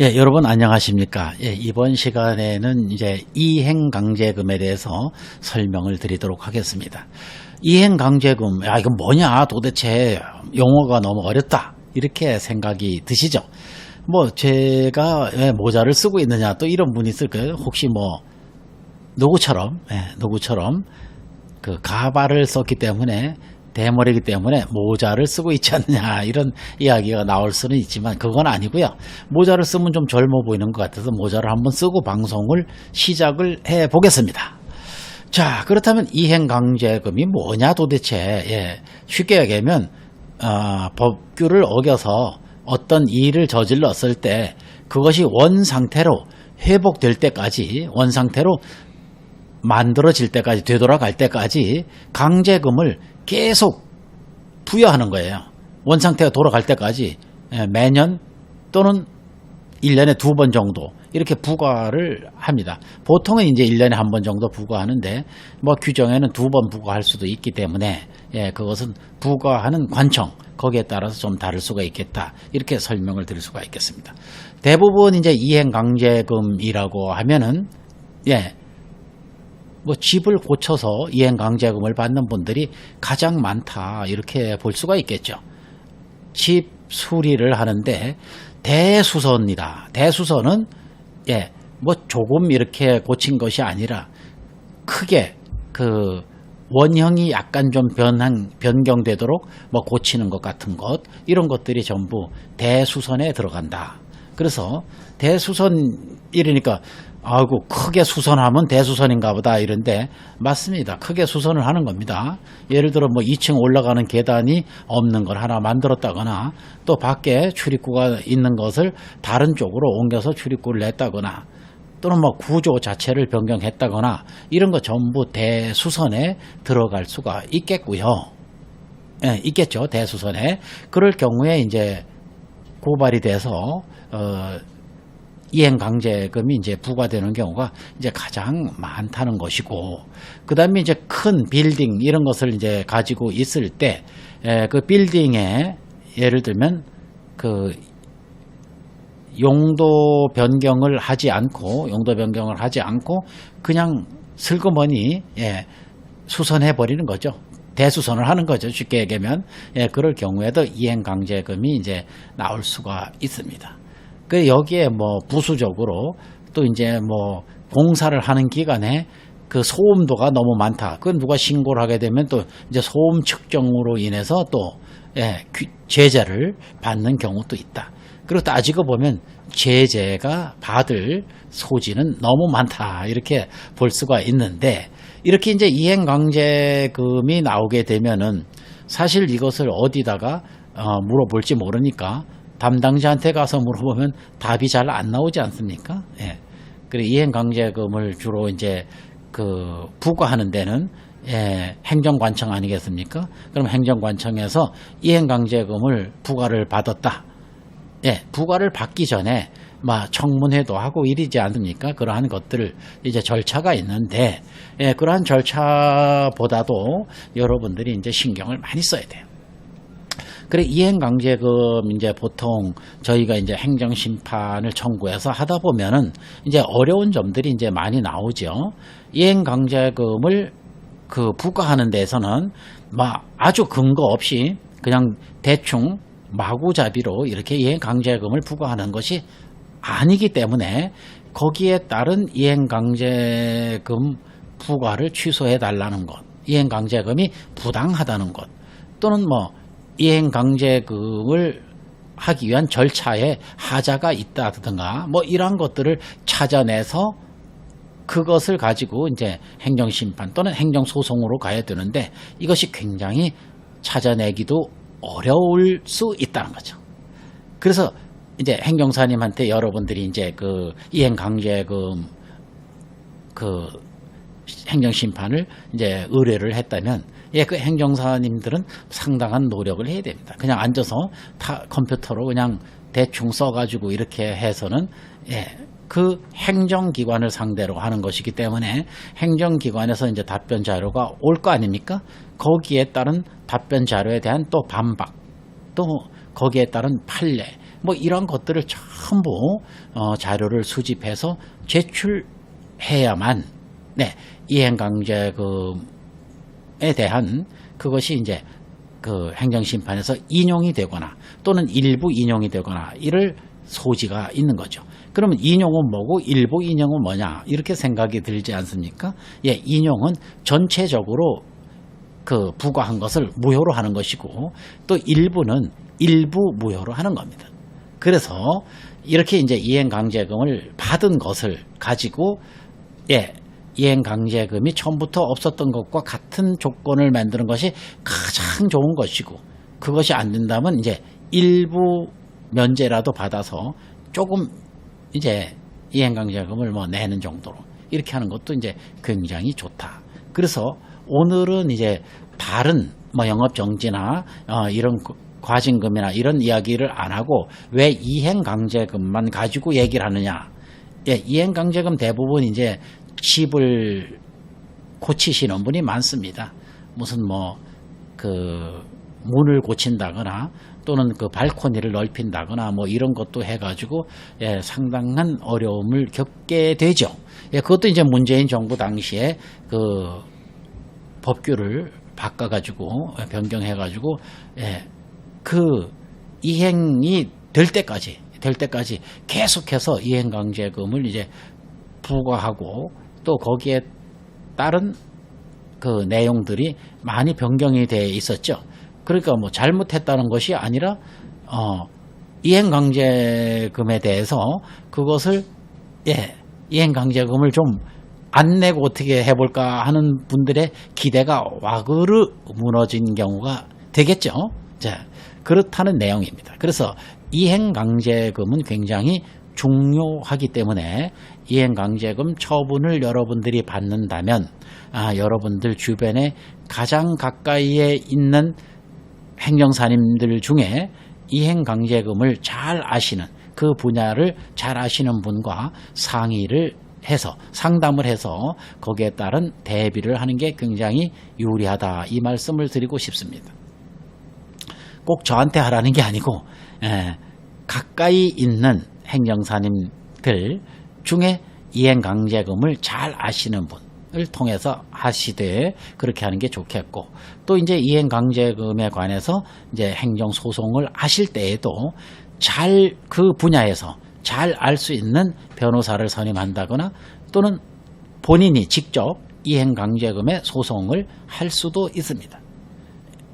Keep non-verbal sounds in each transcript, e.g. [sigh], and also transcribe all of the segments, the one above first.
예, 여러분 안녕하십니까? 예, 이번 시간에는 이제 이행 강제금에 대해서 설명을 드리도록 하겠습니다. 이행 강제금, 야, 이건 뭐냐? 도대체 용어가 너무 어렵다. 이렇게 생각이 드시죠? 뭐, 제가 왜 모자를 쓰고 있느냐? 또 이런 분이 있을 거예요. 혹시 뭐, 누구처럼, 예, 누구처럼 그 가발을 썼기 때문에 대머리이기 때문에 모자를 쓰고 있지 않느냐 이런 이야기가 나올 수는 있지만 그건 아니고요. 모자를 쓰면 좀 젊어 보이는 것 같아서 모자를 한번 쓰고 방송을 시작을 해 보겠습니다. 자 그렇다면 이행강제금이 뭐냐 도대체 예, 쉽게 얘기하면 어, 법규를 어겨서 어떤 일을 저질렀을 때 그것이 원 상태로 회복될 때까지 원 상태로 만들어질 때까지 되돌아갈 때까지 강제금을 계속 부여하는 거예요. 원상태가 돌아갈 때까지 예, 매년 또는 1년에 두 번 정도 이렇게 부과를 합니다. 보통은 이제 1년에 한 번 정도 부과하는데 뭐 규정에는 두 번 부과할 수도 있기 때문에 예, 그것은 부과하는 관청 거기에 따라서 좀 다를 수가 있겠다. 이렇게 설명을 드릴 수가 있겠습니다. 대부분 이제 이행 강제금이라고 하면은 예, 뭐 집을 고쳐서 이행 강제금을 받는 분들이 가장 많다 이렇게 볼 수가 있겠죠. 집 수리를 하는데 대수선이다. 대수선은 예, 뭐 조금 이렇게 고친 것이 아니라 크게 그 원형이 약간 좀 변한 변경되도록 뭐 고치는 것 같은 것 이런 것들이 전부 대수선에 들어간다. 그래서 대수선 이러니까 아이고 크게 수선하면 대수선인가 보다 이런데 맞습니다. 크게 수선을 하는 겁니다. 예를 들어 뭐 2층 올라가는 계단이 없는 걸 하나 만들었다거나 또 밖에 출입구가 있는 것을 다른 쪽으로 옮겨서 출입구를 냈다거나 또는 뭐 구조 자체를 변경했다거나 이런 거 전부 대수선에 들어갈 수가 있겠고요. 예, 있겠죠. 대수선에. 그럴 경우에 이제 고발이 돼서 어 이행 강제금이 이제 부과되는 경우가 이제 가장 많다는 것이고 그다음에 이제 큰 빌딩 이런 것을 이제 가지고 있을 때 그 빌딩에 예를 들면 그 용도 변경을 하지 않고 용도 변경을 하지 않고 그냥 슬그머니 예, 수선해 버리는 거죠. 대수선을 하는 거죠. 쉽게 얘기하면 예, 그럴 경우에도 이행 강제금이 이제 나올 수가 있습니다. 그 여기에 뭐 부수적으로 또 이제 뭐 공사를 하는 기간에 그 소음도가 너무 많다. 그건 누가 신고를 하게 되면 또 이제 소음 측정으로 인해서 또 예, 귀- 제재를 받는 경우도 있다. 그리고 따지고 보면 제재가 받을 소지는 너무 많다. 이렇게 볼 수가 있는데 이렇게 이제 이행 강제금이 나오게 되면은 사실 이것을 어디다가 어, 물어볼지 모르니까 담당자한테 가서 물어보면 답이 잘 안 나오지 않습니까? 예. 그리고 이행강제금을 주로 이제 그 부과하는 데는 예, 행정관청 아니겠습니까? 그럼 행정관청에서 이행강제금을 부과를 받았다. 예, 부과를 받기 전에 막 청문회도 하고 이러지 않습니까? 그러한 것들 이제 절차가 있는데 예, 그러한 절차보다도 여러분들이 이제 신경을 많이 써야 돼요. 그래 이행강제금 이제 보통 저희가 이제 행정심판을 청구해서 하다 보면은 이제 어려운 점들이 이제 많이 나오죠. 이행강제금을 그 부과하는 데서는 막 아주 근거 없이 그냥 대충 마구잡이로 이렇게 이행강제금을 부과하는 것이 아니기 때문에 거기에 따른 이행강제금 부과를 취소해 달라는 것, 이행강제금이 부당하다는 것, 또는 뭐 이행 강제금을 하기 위한 절차에 하자가 있다든가 뭐 이러한 것들을 찾아내서 그것을 가지고 이제 행정심판 또는 행정소송으로 가야 되는데 이것이 굉장히 찾아내기도 어려울 수 있다는 거죠. 그래서 이제 행정사님한테 여러분들이 이제 그 이행강제금 그 행정심판을 이제 의뢰를 했다면 예, 그 행정사님들은 상당한 노력을 해야 됩니다. 그냥 앉아서 다 컴퓨터로 그냥 대충 써가지고 이렇게 해서는 예, 그 행정기관을 상대로 하는 것이기 때문에 행정기관에서 이제 답변 자료가 올 거 아닙니까? 거기에 따른 답변 자료에 대한 또 반박, 또 거기에 따른 판례, 뭐 이런 것들을 전부 어, 자료를 수집해서 제출해야만 네, 이행강제금에 대한 그것이 이제 그 행정심판에서 인용이 되거나 또는 일부 인용이 되거나 이를 소지가 있는 거죠. 그러면 인용은 뭐고 일부 인용은 뭐냐 이렇게 생각이 들지 않습니까? 예, 인용은 전체적으로 그 부과한 것을 무효로 하는 것이고 또 일부는 일부 무효로 하는 겁니다. 그래서 이렇게 이제 이행 강제금을 받은 것을 가지고 예, 이행 강제금이 처음부터 없었던 것과 같은 조건을 만드는 것이 가장 좋은 것이고 그것이 안 된다면 이제 일부 면제라도 받아서 조금 이제 이행 강제금을 뭐 내는 정도로 이렇게 하는 것도 이제 굉장히 좋다. 그래서 오늘은 이제 다른 뭐 영업 정지나 어 이런 그 과징금이나 이런 이야기를 안 하고 왜 이행 강제금만 가지고 얘기를 하느냐? 예, 이행 강제금 대부분 이제 집을 고치시는 분이 많습니다. 무슨 뭐 그 문을 고친다거나 또는 그 발코니를 넓힌다거나 뭐 이런 것도 해가지고 예, 상당한 어려움을 겪게 되죠. 예, 그것도 이제 문재인 정부 당시에 그 법규를 바꿔가지고 예, 변경해가지고 예, 그 이행이 될 때까지 될 때까지 계속해서 이행 강제금을 이제 부과하고 또 거기에 따른 그 내용들이 많이 변경이 돼 있었죠. 그러니까 뭐 잘못했다는 것이 아니라 어 이행강제금에 대해서 그것을 예 이행강제금을 좀 안 내고 어떻게 해볼까 하는 분들의 기대가 와그르 무너진 경우가 되겠죠. 자 그렇다는 내용입니다. 그래서 이행강제금은 굉장히 중요하기 때문에 이행강제금 처분을 여러분들이 받는다면 아, 여러분들 주변에 가장 가까이에 있는 행정사님들 중에 이행강제금을 잘 아시는 그 분야를 잘 아시는 분과 상의를 해서 상담을 해서 거기에 따른 대비를 하는 게 굉장히 유리하다 이 말씀을 드리고 싶습니다. 꼭 저한테 하라는 게 아니고 예, 가까이 있는 행정사님들 중에 이행강제금을 잘 아시는 분을 통해서 하시되 그렇게 하는 게 좋겠고 또 이제 이행강제금에 관해서 이제 행정소송을 하실 때에도 잘 그 분야에서 잘 알 수 있는 변호사를 선임한다거나 또는 본인이 직접 이행강제금의 소송을 할 수도 있습니다.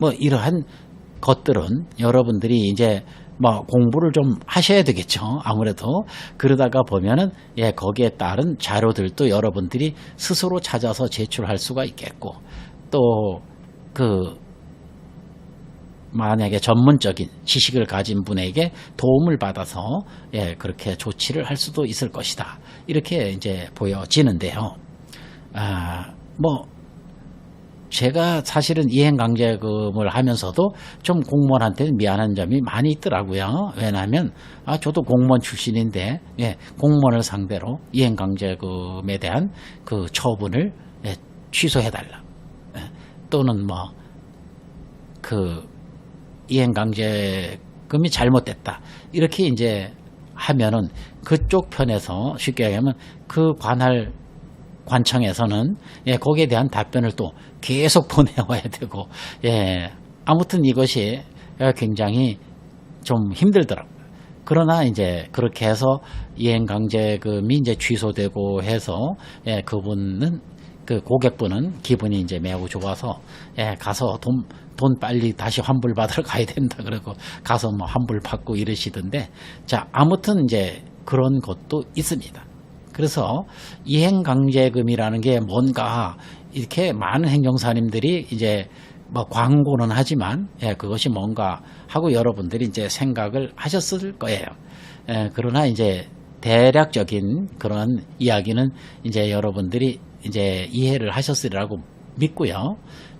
뭐 이러한 것들은 여러분들이 이제 뭐 공부를 좀 하셔야 되겠죠. 아무래도 그러다가 보면은 예 거기에 따른 자료들도 여러분들이 스스로 찾아서 제출할 수가 있겠고 또 그 만약에 전문적인 지식을 가진 분에게 도움을 받아서 예 그렇게 조치를 할 수도 있을 것이다. 이렇게 이제 보여지는데요. 아 뭐 제가 사실은 이행강제금을 하면서도 좀 공무원한테는 미안한 점이 많이 있더라고요. 왜냐하면 아 저도 공무원 출신인데 예, 공무원을 상대로 이행강제금에 대한 그 처분을 예, 취소해달라. 예, 또는 뭐 그 이행강제금이 잘못됐다. 이렇게 이제 하면은 그쪽 편에서 쉽게 얘기하면 그 관할 관청에서는 예, 거기에 대한 답변을 또 계속 [laughs] 보내와야 되고 예, 아무튼 이것이 굉장히 좀 힘들더라고요. 그러나 이제 그렇게 해서 이행 강제금이 이제 취소되고 해서 예, 그분은 그 고객분은 기분이 이제 매우 좋아서 예, 가서 돈, 돈 빨리 다시 환불 받으러 [laughs] 가야 된다 그러고 가서 뭐 환불 받고 이러시던데 자 아무튼 이제 그런 것도 있습니다. 그래서 이행강제금이라는 게 뭔가 이렇게 많은 행정사님들이 이제 뭐 광고는 하지만 예, 그것이 뭔가 하고 여러분들이 이제 생각을 하셨을 거예요. 예, 그러나 이제 대략적인 그런 이야기는 이제 여러분들이 이제 이해를 하셨으리라고 믿고요.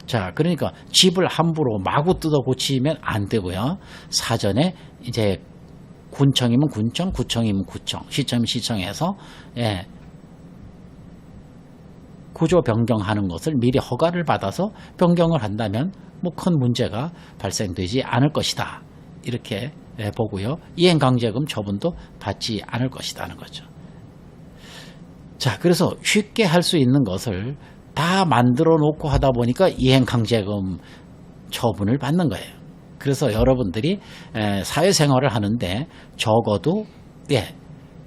자, 그러니까 집을 함부로 마구 뜯어 고치면 안 되고요. 사전에 이제 군청이면 군청, 구청이면 구청, 시청이면 시청에서 예, 구조 변경하는 것을 미리 허가를 받아서 변경을 한다면 뭐 큰 문제가 발생되지 않을 것이다. 이렇게 예, 보고요. 이행강제금 처분도 받지 않을 것이라는 거죠. 자, 그래서 쉽게 할 수 있는 것을 다 만들어 놓고 하다 보니까 이행강제금 처분을 받는 거예요. 그래서 여러분들이 에, 사회생활을 하는데 적어도 예,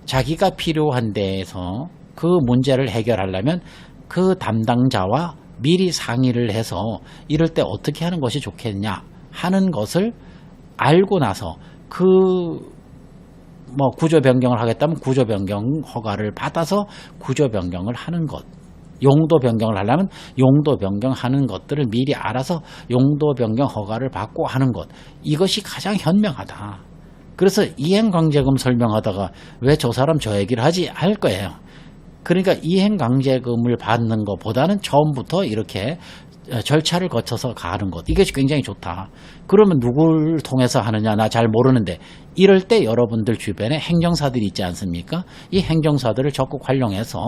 자기가 필요한 데에서 그 문제를 해결하려면 그 담당자와 미리 상의를 해서 이럴 때 어떻게 하는 것이 좋겠냐 하는 것을 알고 나서 그 뭐 구조 변경을 하겠다면 구조 변경 허가를 받아서 구조 변경을 하는 것. 용도 변경을 하려면 용도 변경하는 것들을 미리 알아서 용도 변경 허가를 받고 하는 것. 이것이 가장 현명하다. 그래서 이행강제금 설명하다가 왜 저 사람 저 얘기를 하지 할 거예요. 그러니까 이행강제금을 받는 것보다는 처음부터 이렇게 절차를 거쳐서 가는 것 이것이 굉장히 좋다. 그러면 누굴 통해서 하느냐 나 잘 모르는데 이럴 때 여러분들 주변에 행정사들이 있지 않습니까? 이 행정사들을 적극 활용해서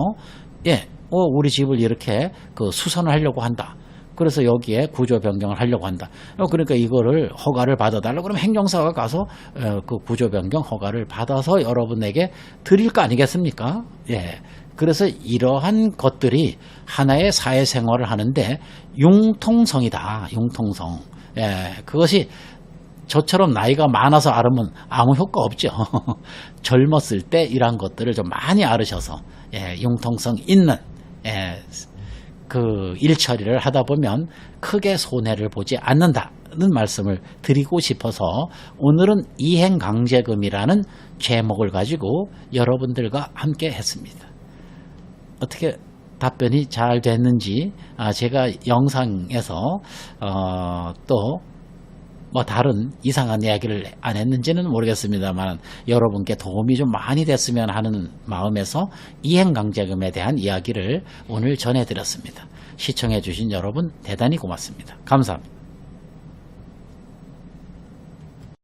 예, 어, 우리 집을 이렇게 그 수선을 하려고 한다. 그래서 여기에 구조 변경을 하려고 한다. 어, 그러니까 이거를 허가를 받아달라. 그러면 행정사가 가서 어, 그 구조 변경 허가를 받아서 여러분에게 드릴 거 아니겠습니까? 예. 그래서 이러한 것들이 하나의 사회생활을 하는데 융통성이다. 융통성. 예. 그것이 저처럼 나이가 많아서 알으면 아무 효과 없죠. [laughs] 젊었을 때 이러한 것들을 좀 많이 알으셔서 예, 융통성 있는 예, 그 일 처리를 하다 보면 크게 손해를 보지 않는다는 말씀을 드리고 싶어서 오늘은 이행 강제금이라는 제목을 가지고 여러분들과 함께 했습니다. 어떻게 답변이 잘 됐는지 아, 제가 영상에서 어, 또 뭐 다른 이상한 이야기를 안 했는지는 모르겠습니다만 여러분께 도움이 좀 많이 됐으면 하는 마음에서 이행강제금에 대한 이야기를 오늘 전해드렸습니다. 시청해 주신 여러분 대단히 고맙습니다. 감사합니다.